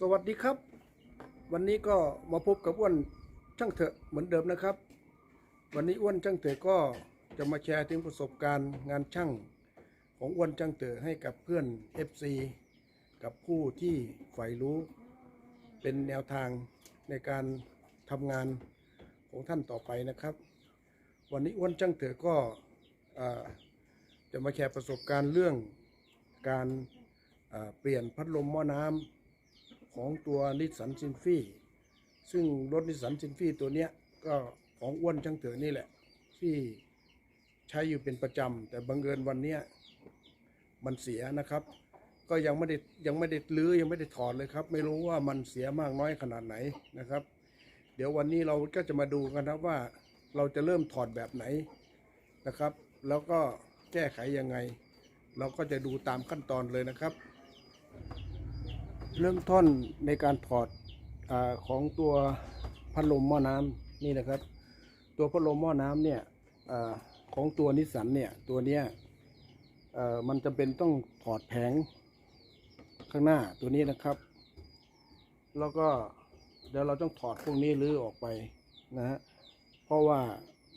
สวัสดีครับ วันนี้ก็มาพบกับอ้วนช่างเถอะเหมือนเดิมนะครับ วันนี้อ้วนช่างเถอะก็จะมาแชร์ถึงประสบการณ์งานช่างของอ้วนช่างเถอะให้กับเพื่อน FC กับผู้ที่ใฝ่รู้ เป็นแนวทางในการทำงานของท่านต่อไปนะครับ วันนี้อ้วนช่างเถอะก็จะมาแชร์ประสบการณ์เรื่องการเปลี่ยนพัดลมหม้อน้ำ ของตัวนิสสันซินฟี่ซึ่งรถนิสสันซินฟี่ตัวเนี้ยก็ของอ้วนช่างเถอะนี่แหละ ที่ใช้อยู่เป็นประจำ แต่บังเอิญวันเนี้ยมันเสียนะครับ ก็ยังไม่ได้ยังไม่ได้ลื้อยังไม่ได้ถอดเลยครับ ไม่รู้ว่ามันเสียมากน้อยขนาดไหนนะครับ เดี๋ยววันนี้เราก็จะมาดูกันนะว่าเราจะเริ่มถอดแบบไหนนะครับ แล้วก็แก้ไขยังไง เราก็จะดูตามขั้นตอนเลยนะครับ เริ่มต้นในการถอดอของตัวพัดลมหม้อน้ำนี่นะครับ ตัวพัดลมหม้อน้ำเนี่ยอของตัวนิสสันเนี่ยตัวเนี้ยมันจะเป็นต้องถอดแผงข้างหน้าตัวนี้นะครับ แล้วก็เดี๋ยวเราต้องถอดพวกนี้รื้อออกไปนะฮะเพราะว่า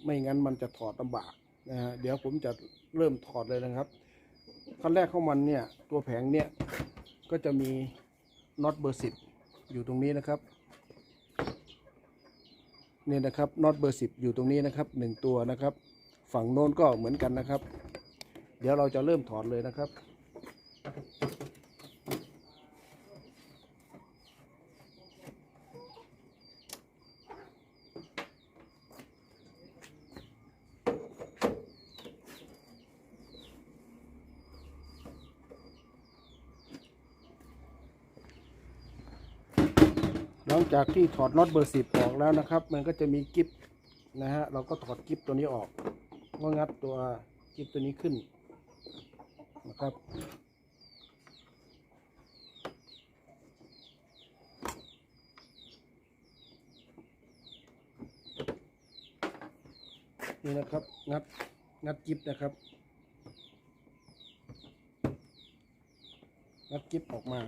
ไม่งั้นมันจะถอดลำบากนะฮะเดี๋ยวผมจะเริ่มถอดเลยนะครับขั้นแรกของมันเนี่ยตัวแผงเนี่ยก็จะมี น็อตเบอร์สิบอยู่ตรงนี้นะครับเนี่ยนะครับน็อตเบอร์สิบอยู่ตรงนี้นะครับหนึ่งตัวนะครับ ฝั่งโน้นก็เหมือนกันนะครับ เดี๋ยวเราจะเริ่มถอดเลยนะครับ จากที่ถอดน็อตเบอร์สิบออกแล้วนะครับ มันก็จะมีกิฟนะฮะเราก็ถอดกิฟตัวนี้ออกก็งัดตัวกิฟตัวนี้ขึ้นนะครับนี่นะครับงัดงัดกิฟนะครับงัดกิฟออกมา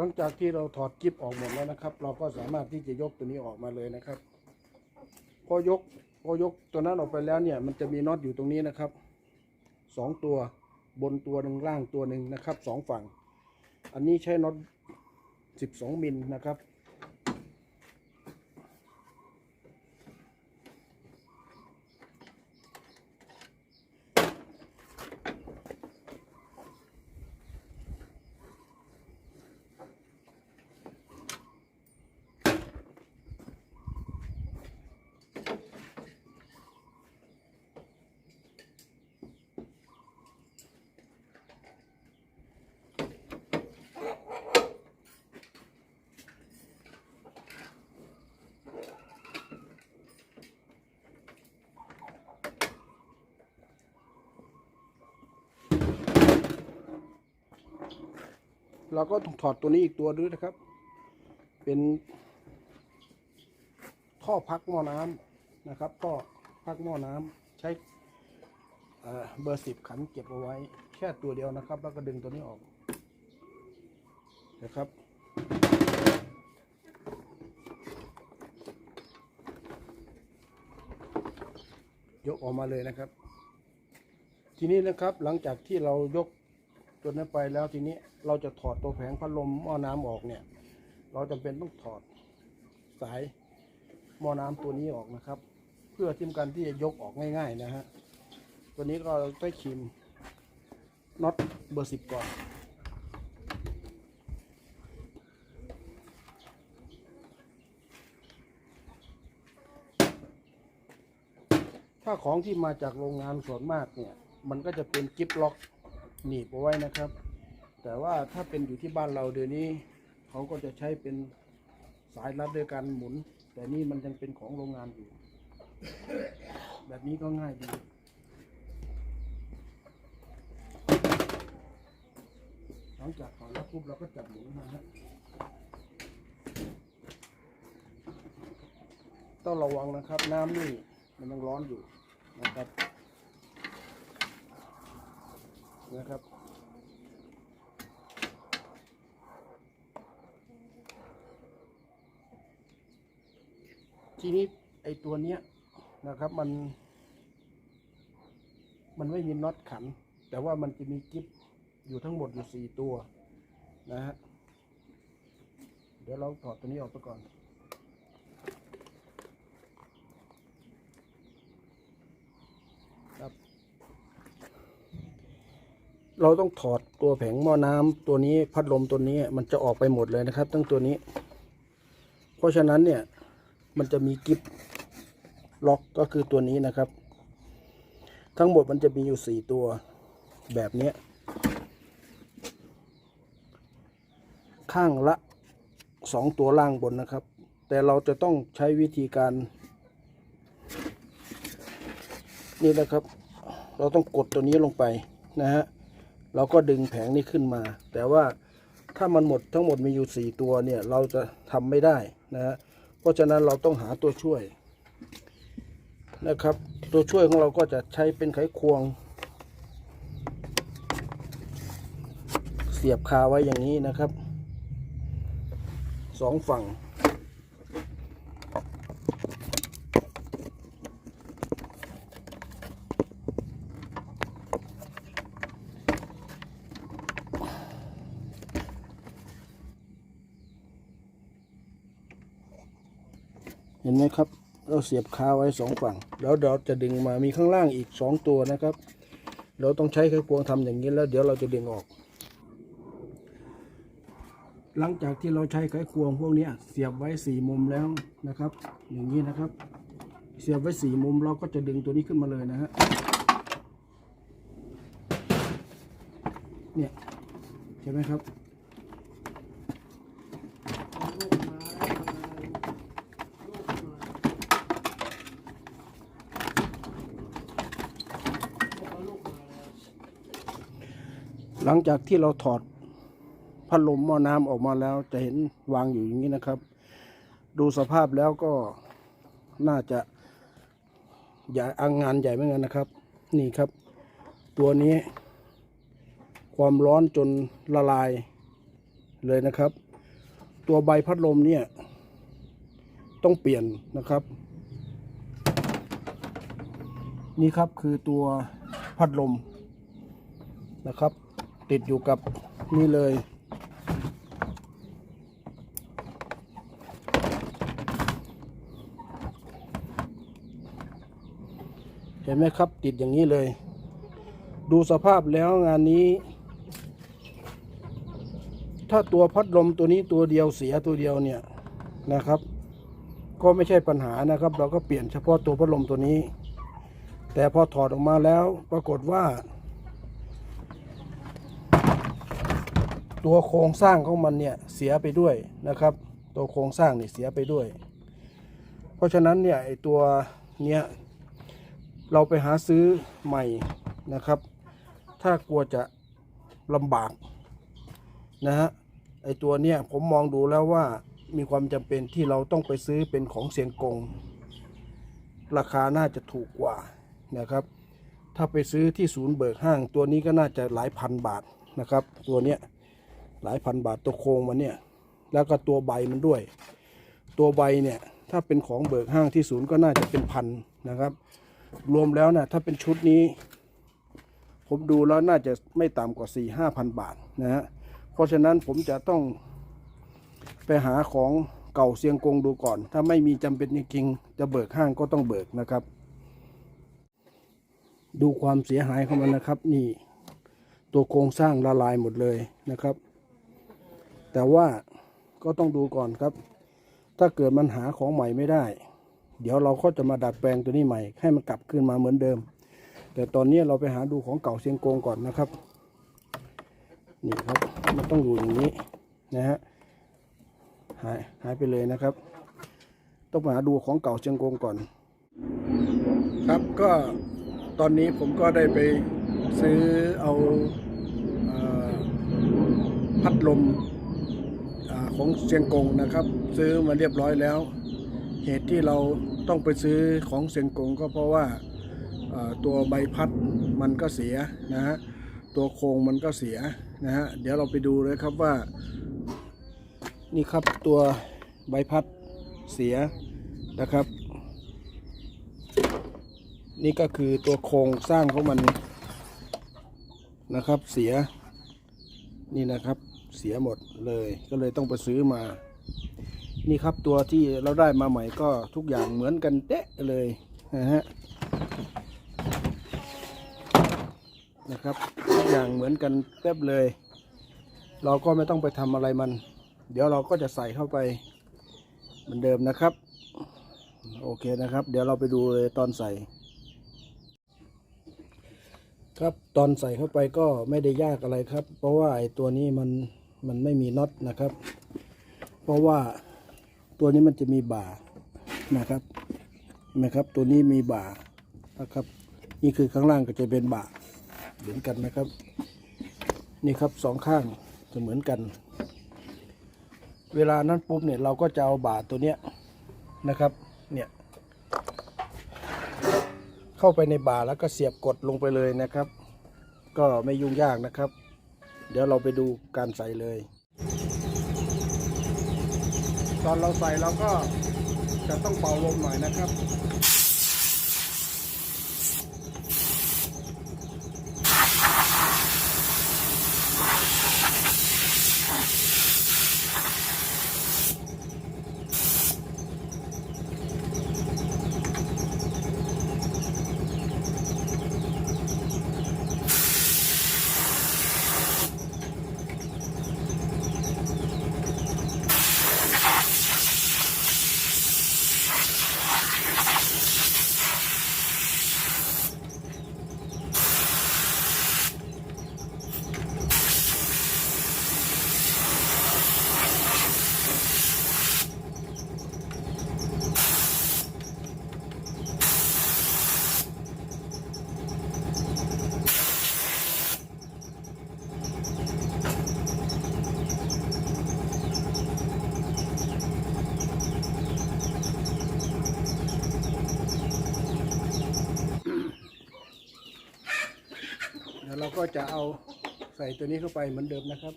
หลังจากที่เราถอดกิฟออกหมดแล้วนะครับ เราก็สามารถที่จะยกตัวนี้ออกมาเลยนะครับ พอยกพอยกตัวนั้นออกไปแล้วเนี่ย มันจะมีน็อตอยู่ตรงนี้นะครับสองตัวบนตัวหนึ่งล่างตัวหนึ่งนะครับสองฝั่ง อันนี้ใช้น็อตสิบสองมิลนะครับ เราก็ต้องถอดตัวนี้อีกตัวด้วยนะครับ เป็นท่อพักหม้อน้ำนะครับท่อพักหม้อน้ำใช้เอ่อเบอร์สิบขันเก็บเอาไว้ แค่ตัวเดียวนะครับ แล้วก็ดึงตัวนี้ออกนะครับ ยกออกมาเลยนะครับ ทีนี้นะครับหลังจากที่เรายก ตัวนั้นไปแล้วทีนี้เราจะถอดตัวแผงพัดลมหม้อน้ำออกเนี่ย เราจำเป็นต้องถอดสายหม้อน้ำตัวนี้ออกนะครับ เพื่อที่การที่จะยกออกง่าย ๆ นะฮะตัวนี้ก็ได้คีมน็อตเบอร์สิบก่อนถ้าของที่มาจากโรงงานส่วนมากเนี่ย มันก็จะเป็นกิฟล็อก หนีบเอาไว้นะครับ แต่ว่าถ้าเป็นอยู่ที่บ้านเราเดี๋ยวนี้ เขาก็จะใช้เป็นสายรัดด้วยการหมุน แต่นี่มันยังเป็นของโรงงานอยู่ แบบนี้ก็ง่ายดีหลังจากถอนแล้วปุ๊บเราก็จับหมุนนะฮะต้องระวังนะครับ น้ำนี่มันยังร้อนอยู่นะครับ นะครับ ทีนี้ไอตัวเนี้ยนะครับมัน มันไม่มีน็อตขัน แต่ว่ามันจะมีกิฟอยู่ทั้งหมดอยู่สี่ตัวนะฮะเดี๋ยวเราถอดตัวนี้ออกไปก่อน ครับ เราต้องถอดตัวแผงหม้อน้ำตัวนี้พัดลมตัวนี้มันจะออกไปหมดเลยนะครับ ตั้งตัวนี้ เพราะฉะนั้นเนี่ยมันจะมีกิฟล็อกก็คือตัวนี้นะครับ ทั้งหมดมันจะมีอยู่สี่ตัวแบบนี้ข้างละสองตัวล่างบนนะครับ แต่เราจะต้องใช้วิธีการ นี่นะครับ เราต้องกดตัวนี้ลงไปนะฮะ เราก็ดึงแผงนี้ขึ้นมา แต่ว่าถ้ามันหมดทั้งหมดมีอยู่สี่ตัวเนี่ยเราจะทำไม่ได้นะฮะเพราะฉะนั้นเราต้องหาตัวช่วยนะครับ ตัวช่วยของเราก็จะใช้เป็นไขควง เสียบคาไว้อย่างนี้นะครับสองฝั่ง ห็นไหมครับ เราเสียบคาไว้สองฝั่ง แล้วเราจะดึงมามีข้างล่างอีกสองตัวนะครับ เราต้องใช้ไขควงทำอย่างนี้แล้วเดี๋ยวเราจะดึงออก หลังจากที่เราใช้ไขควงพวกนี้เสียบไว้สี่มุมแล้วนะครับ อย่างนี้นะครับ เสียบไว้สี่มุมเราก็จะดึงตัวนี้ขึ้นมาเลยนะฮะเนี่ยเห็นไหมครับ หลังจากที่เราถอดพัดลมหม้อน้ำออกมาแล้วจะเห็นวางอยู่อย่างนี้นะครับ ดูสภาพแล้วก็น่าจะใหญ่อังงานใหญ่เหมือนกันนะครับ นี่ครับ ตัวนี้ ความร้อนจนละลายเลยนะครับ ตัวใบพัดลมเนี่ย ต้องเปลี่ยนนะครับ นี่ครับคือตัวพัดลมนะครับ ติดอยู่กับนี่เลย เห็นไหมครับติดอย่างนี้เลย ดูสภาพแล้วงานนี้ ถ้าตัวพัดลมตัวนี้ตัวเดียวเสียตัวเดียวเนี่ยนะครับ ก็ไม่ใช่ปัญหานะครับ เราก็เปลี่ยนเฉพาะตัวพัดลมตัวนี้ แต่พอถอดออกมาแล้วปรากฏว่า ตัวโครงสร้างของมันเนี่ยเสียไปด้วยนะครับ ตัวโครงสร้างนี่เสียไปด้วย เพราะฉะนั้นเนี่ยไอตัวเนี้ยเราไปหาซื้อใหม่นะครับ ถ้ากลัวจะลำบากนะฮะไอตัวเนี้ยผมมองดูแล้วว่ามีความจำเป็นที่เราต้องไปซื้อเป็นของเสียงกง ราคาน่าจะถูกกว่านะครับ ถ้าไปซื้อที่ศูนย์เบิกห้าง ตัวนี้ก็น่าจะหลายพันบาทนะครับ ตัวเนี้ย หลายพันบาทตัวโครงมันเนี่ย แล้วก็ตัวใบมันด้วย ตัวใบเนี่ยถ้าเป็นของเบิกห้างที่ศูนย์ก็น่าจะเป็นพันนะครับ รวมแล้วนะถ้าเป็นชุดนี้ ผมดูแล้วน่าจะไม่ต่ำกว่า4ี่ห้าพันบาทนะฮะเพราะฉะนั้นผมจะต้องไปหาของเก่าเซียงกงดูก่อน ถ้าไม่มีจำเป็นจริงๆจะเบิกห้างก็ต้องเบิกนะครับ ดูความเสียหายของมันนะครับ นี่ ตัวโครงสร้างละลายหมดเลยนะครับ แต่ว่าก็ต้องดูก่อนครับ ถ้าเกิดมันหาของใหม่ไม่ได้ เดี๋ยวเราก็จะมาดัดแปลงตัวนี้ใหม่ ให้มันกลับขึ้นมาเหมือนเดิม แต่ตอนนี้เราไปหาดูของเก่าเซียงกงก่อนนะครับ นี่ครับมันต้องอยู่อย่างนี้นะฮะหายหายไปเลยนะครับ ต้องมาหาดูของเก่าเชียงกงก่อน ครับก็ตอนนี้ผมก็ได้ไปซื้อเอาเอ่อพัดลม ของเชียงกงนะครับ ซื้อมาเรียบร้อยแล้ว เหตุที่เราต้องไปซื้อของเชียงกงก็เพราะว่าตัวใบพัดมันก็เสียนะฮะตัวโครงมันก็เสียนะฮะเดี๋ยวเราไปดูเลยครับว่า นี่ครับตัวใบพัดเสียนะครับ นี่ก็คือตัวโครงสร้างของมันนะครับเสียนี่นะครับ เสียหมดเลย ก็เลยต้องไปซื้อมา นี่ครับตัวที่เราได้มาใหม่ก็ทุกอย่างเหมือนกันเด๊ะเลยนะฮะนะครับทุกอย่างเหมือนกันเป๊บเลย เราก็ไม่ต้องไปทำอะไรมัน เดี๋ยวเราก็จะใส่เข้าไปเหมือนเดิมนะครับ โอเคนะครับ เดี๋ยวเราไปดูเลยตอนใส่ ครับตอนใส่เข้าไปก็ไม่ได้ยากอะไรครับ เพราะว่าไอ้ตัวนี้มัน มันไม่มีน็อตนะครับ เพราะว่าตัวนี้มันจะมีบ่านะครับนไหมครับ ตัวนี้มีบ่านะครับ นี่คือข้างล่างก็จะเป็นบ่าเหมือนกันนะครับ นี่ครับสองข้างจะเหมือนกัน เวลานั้นปุ๊บเนี่ยเราก็จะเอาบ่าตัวเนี้ยนะครับ เนี่ยเข้าไปในบ่าแล้วก็เสียบกดลงไปเลยนะครับ ก็ไม่ยุ่งยากนะครับ เดี๋ยวเราไปดูการใส่เลย ตอนเราใส่เราก็จะต้องเป่าลมหน่อยนะครับ ก็จะเอาใส่ตัวนี้เข้าไปเหมือนเดิมนะครับ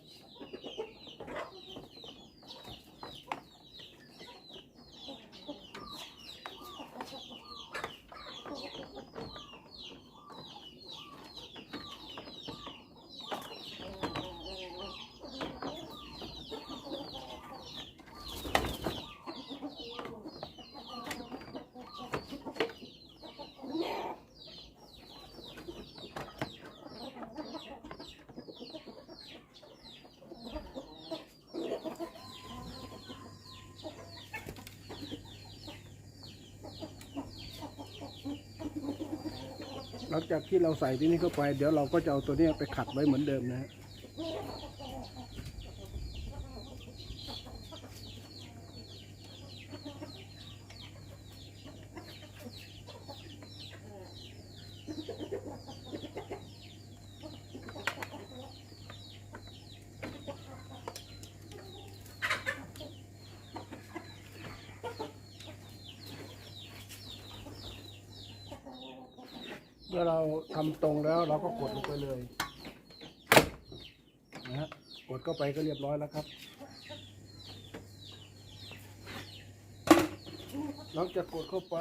หลังจากที่เราใส่ที่นี่เข้าไป เดี๋ยวเราก็จะเอาตัวนี้ไปขัดไว้เหมือนเดิมนะฮะ เมื่อเราทำตรงแล้วเราก็กดลงไปเลยนะฮะกดเข้าไปก็เรียบร้อยแล้วครับ หลังจากกดเข้าไป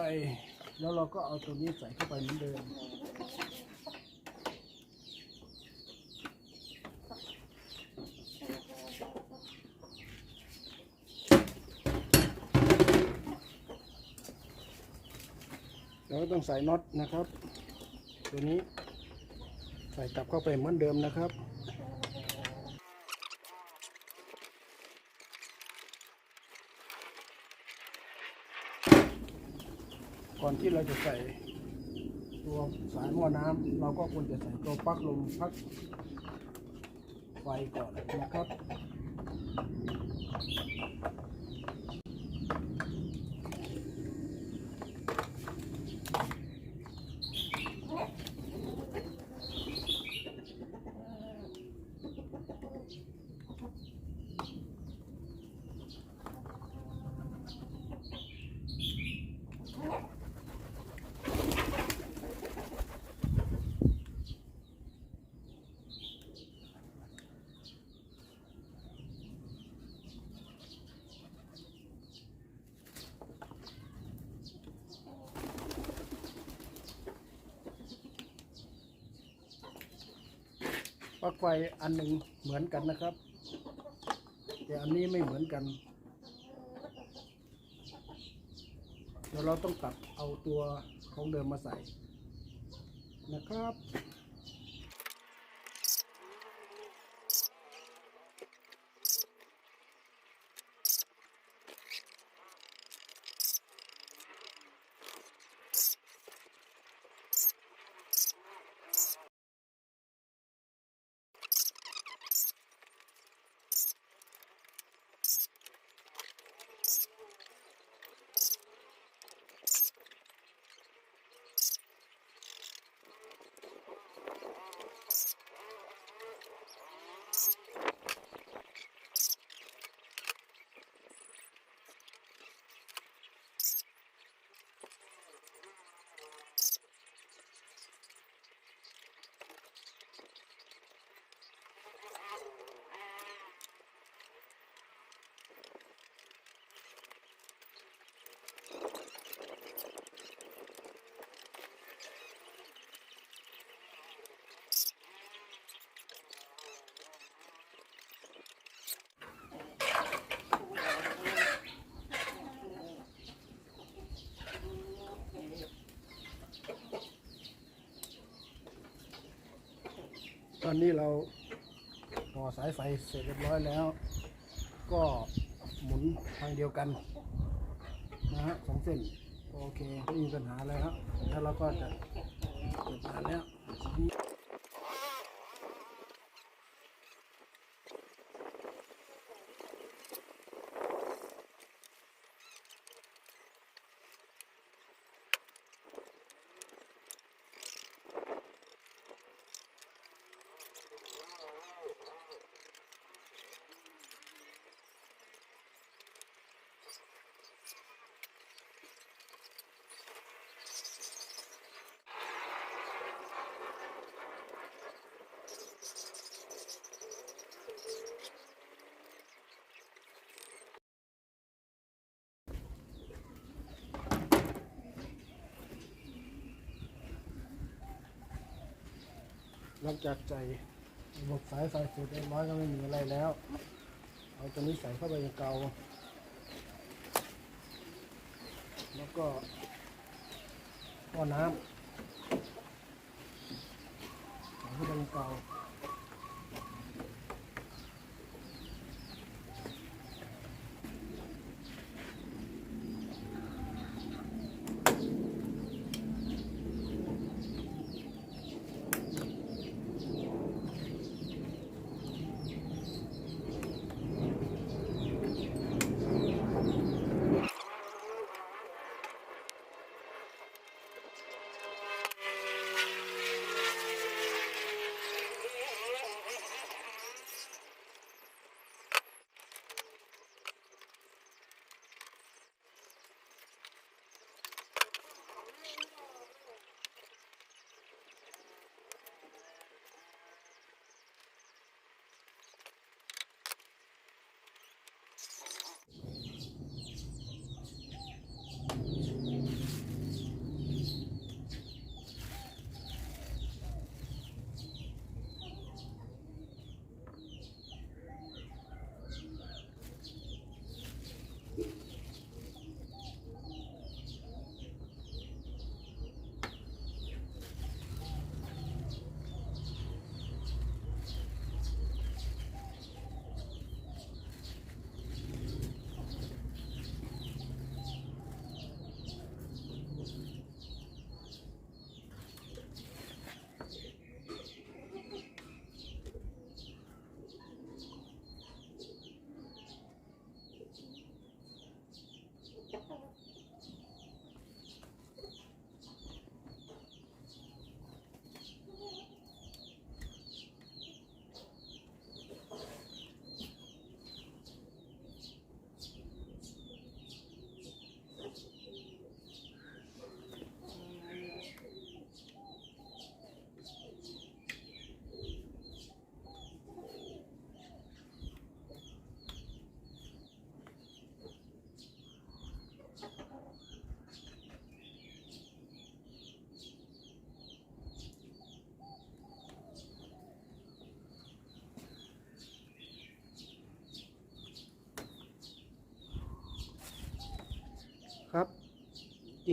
แล้วเราก็เอาตัวนี้ใส่เข้าไปเหมือนเดิมเราก็ต้องใส่น็อตนะครับ ตัวนี้ ใส่กลับเข้าไปเหมือนเดิมนะครับก่อนที่เราจะใส่ตัวสายหม้อน้ำเราก็ควรจะใส่ตัวปลั๊กลมพักไฟก่อนนะครับ ลั๊กไฟอันหนึ่งเหมือนกันนะครับ แต่อันนี้ไม่เหมือนกันเดี๋ยวเราต้องตัดเอาตัวของเดิมมาใส่นะครับ อนนี้เราต่อสายไฟเสร็จเรียบร้อยแล้ว ก็หมุนทางเดียวกันนะฮะสองเส้น โอเคไม่มีปัญหาอะไรครับแล้วเราก็จะเปิดงานแล้ว หลังจากใจระบบสายไฟเสร็จเรียบร้อยก็ไม่มีอะไรแล้ว เอาตัวนี้ใส่เข้าไปในเกาแล้วก็ก้อน้ำใส่เข้าไปในเกา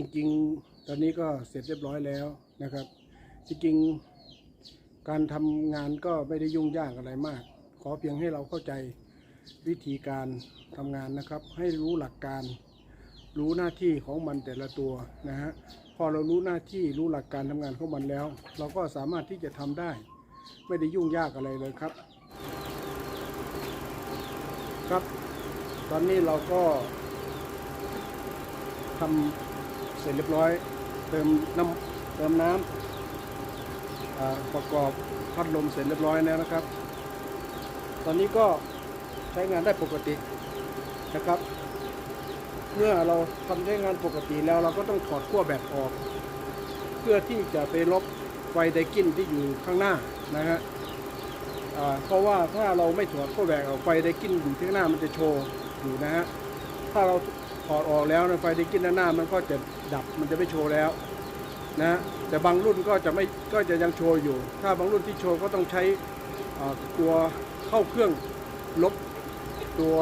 จริง ๆ ตอนนี้ก็เสร็จเรียบร้อยแล้วนะครับ จริงๆการทำงานก็ไม่ได้ยุ่งยากอะไรมาก ขอเพียงให้เราเข้าใจวิธีการทำงานนะครับ ให้รู้หลักการ รู้หน้าที่ของมันแต่ละตัวนะฮะพอเรารู้หน้าที่รู้หลักการทำงานของมันแล้ว เราก็สามารถที่จะทำได้ ไม่ได้ยุ่งยากอะไรเลยครับ ครับ ตอนนี้เราก็ทำ เสร็จเรียบร้อย เติมน้ำเติมน้ำอ่าประกอบพัดลมเสร็จเรียบร้อยแล้วนะครับ ตอนนี้ก็ใช้งานได้ปกตินะครับ เมื่อเราทำใช้งานปกติแล้วเราก็ต้องถอดขั้วแบตออก เพื่อที่จะไปลบไฟไดกินที่อยู่ข้างหน้านะฮะเพราะว่าถ้าเราไม่ถอดขั้วแบตออกไฟไดกินอยู่ข้างหน้ามันจะโชว์อยู่นะฮะถ้าเรา ถอดออกแล้วไฟไดกินด้านหน้ามันก็จะดับมันจะไม่โชว์แล้วนะแต่บางรุ่นก็จะไม่ก็จะยังโชว์อยู่ ถ้าบางรุ่นที่โชว์ก็ต้องใช้ตัวเข้าเครื่องลบตัว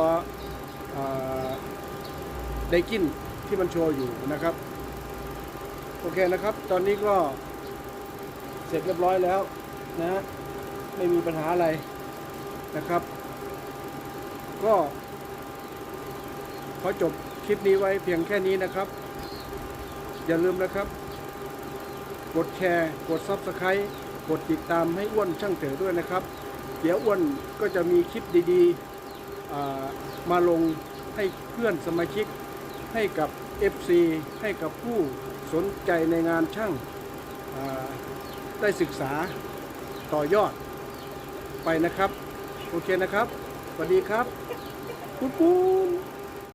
ไดกินที่มันโชว์อยู่นะครับ โอเคนะครับ ตอนนี้ก็เสร็จเรียบร้อยแล้วนะฮะไม่มีปัญหาอะไรนะครับ ก็ขอจบ คลิปนี้ไว้เพียงแค่นี้นะครับ อย่าลืมนะครับ กดแชร์ กด Subscribe กดติดตามให้อ้วนช่างเถอด้วยนะครับ เดี๋ยวอ้วนก็จะมีคลิปดีๆมาลงให้เพื่อนสมาชิก ให้กับ FC ให้กับผู้สนใจในงานช่างาได้ศึกษาต่อยอดไปนะครับ โอเคนะครับสวัสดีครับ ปุ้นปุ้น